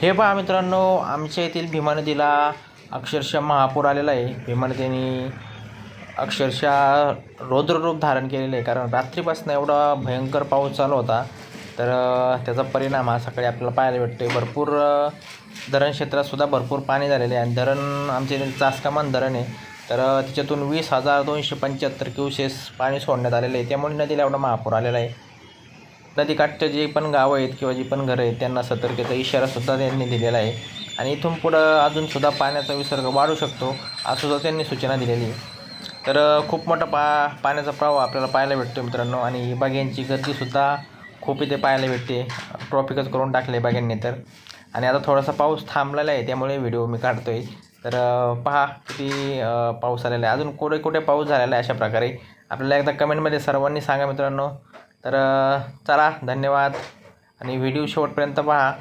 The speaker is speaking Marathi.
हे पहा मित्रांनो आमच्या येथील भीमा नदीला अक्षरशः महापूर आलेला आहे. भीमा नदीने अक्षरशः रौद्ररूप धारण केलेलं आहे. कारण रात्रीपासून एवढा भयंकर पाऊस चालू होता. तर त्याचा परिणाम हा सकाळी आपल्याला पाहायला भेटतो भरपूर धरण क्षेत्रातसुद्धा भरपूर पाणी झालेले आहे. आणि धरण आमचे चासकामान धरण आहे. तर तिच्यातून त्याच्यातून वीस हजार दोनशे पंच्याहत्तर क्युसेस पाणी सोडण्यात आलेलं आहे. त्यामुळे नदीला एवढा महापूर आलेला आहे. नदीकाठचे जे पण गावं आहेत किंवा जी पण घरं आहेत त्यांना सतर्कतेचा इशारासुद्धा त्यांनी दिलेला आहे. आणि इथून पुढं अजूनसुद्धा पाण्याचा विसर्ग वाढू शकतो असंसुद्धा त्यांनी सूचना दिलेली आहे. तर खूप मोठा पा पाण्याचा प्रवाह आपल्याला पाहायला भेटतो मित्रांनो. आणि बाग्यांची गर्दीसुद्धा खूप इथे पाहायला भेटते. ट्रॉफिकच करून टाकले बाग्यांनी तर. आणि आता थोडासा पाऊस थांबलेला आहे त्यामुळे व्हिडिओ मी काढतो आहे तर पहा किती पाऊस आलेला आहे. अजून कुठे कुठे पाऊस झालेला आहे अशा प्रकारे. आपल्याला एकदा कमेंटमध्ये सर्वांनी सांगा मित्रांनो. तर चला धन्यवाद. आणि व्हिडिओ शेवटपर्यंत पहा.